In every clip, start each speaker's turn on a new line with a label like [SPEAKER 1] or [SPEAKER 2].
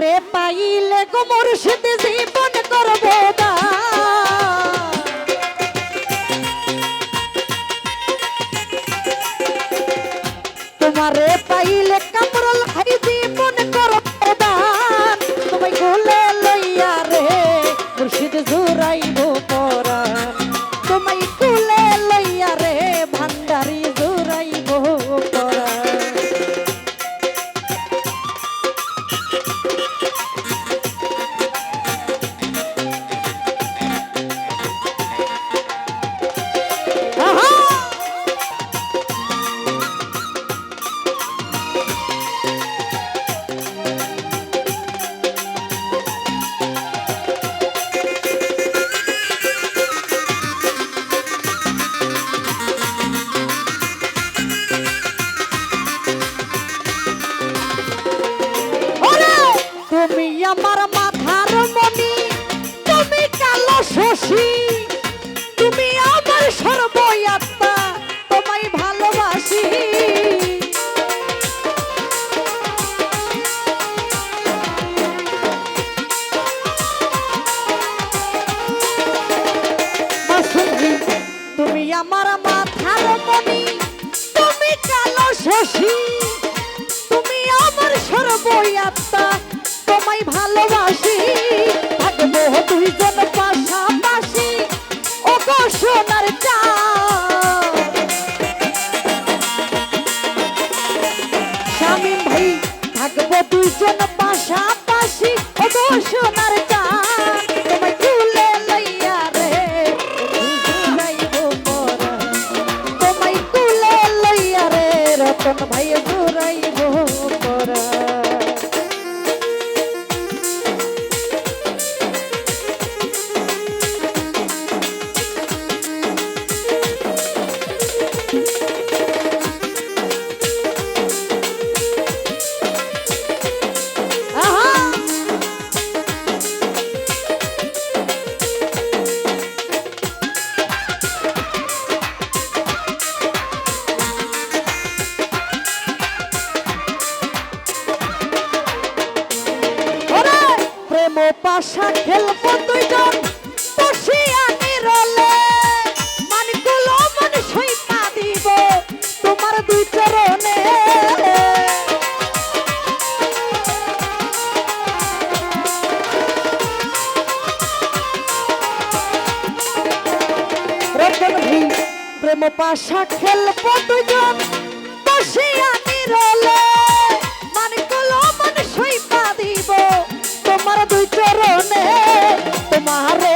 [SPEAKER 1] রে পাইলে গো মুর্শিদ জীবন করব দান। শশী তুমি আমার সর্বয়াত্মা, তোমায় ভালোবাসি। তুমি আমার মাথার মনি তুমি কালো শশী। তুমি আমার সর্বয়াত্মা, তোমায় ভালোবাসি। থাকব দুইজন পাশাপাশি সোনার চাঁদ। স্বামী ভাই থাকব দুজন পাশাপাশি ও সোনার চাঁদ দুই চরণে প্রেম পাশা খেলব দুইজন বসিয়া নিরলে মন সইপা দিব তোমার দুই চরণে। তোমারে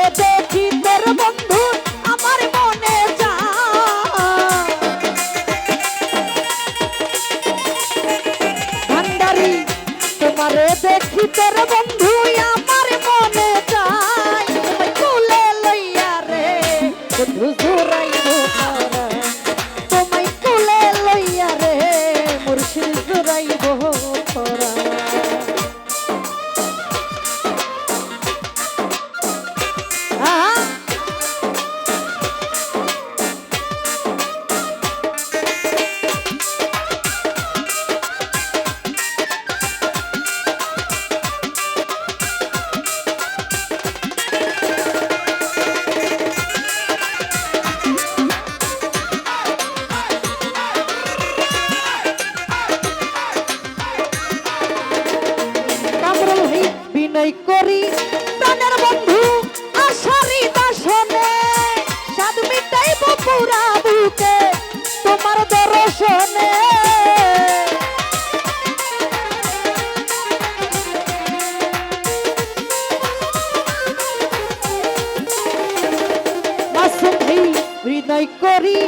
[SPEAKER 1] বিনয় করি। প্রাণের বন্ধু আশারি দাসনে। সাধু মিটাইব পুরা বুকে তোমার দর্শনে। হৃদয় করি।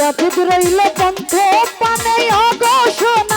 [SPEAKER 1] রইল পন্থ পানে ও